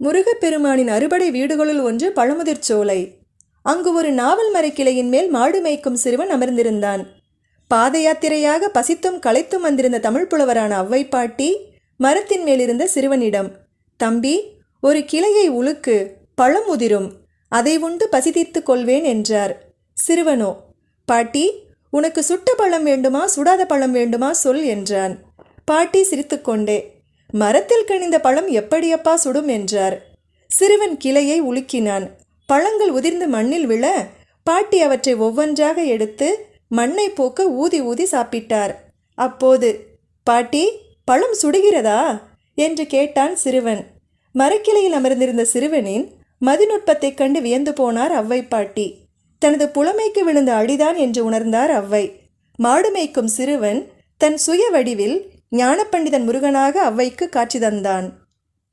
முருகப்பெருமானின் அறுபடை வீடுகளுள் ஒன்று பழமுதிர் சோலை. அங்கு ஒரு நாவல் மரக்கிளையின் மேல் மாடு மேய்க்கும் சிறுவன் அமர்ந்திருந்தான். பாத யாத்திரையாக பசித்தும் களைத்தும் வந்திருந்த தமிழ் புலவரான அவ்வை பாட்டி மரத்தின் மேலிருந்த சிறுவனிடம் தம்பி ஒரு கிளையை உழுக்கு பழம் உதிரும் அதை உண்டு பசி தீர்த்துக் கொள்வேன் என்றார். சிறுவனோ பாட்டி உனக்கு சுட்ட பழம் வேண்டுமா சுடாத பழம் வேண்டுமா சொல் என்றான். பாட்டி சிரித்துக்கொண்டே மரத்தில் கனிந்த பழம் எப்படியப்பா சுடும் என்றார். சிறுவன் கிளையை உலுக்கினான். பழங்கள் உதிர்ந்து மண்ணில் விழ பாட்டி அவற்றை ஒவ்வொன்றாக எடுத்து மண்ணை போக்க ஊதி ஊதி சாப்பிட்டார். அப்போது பாட்டி பழம் சுடுகிறதா? என்று கேட்டான் சிறுவன். மரக்கிளையில் அமர்ந்திருந்த சிறுவனின் மதிநுட்பத்தைக் கண்டு வியந்து போனார் அவ்வை பாட்டி. தனது புலமைக்கு விழுந்த அடிதான் என்று உணர்ந்தார் அவ்வை. மாடு மேய்க்கும் சிறுவன் தன் சுய வடிவில் ஞானப்பண்டிதன் முருகனாக அவ்வைக்கு காட்சி தந்தான்.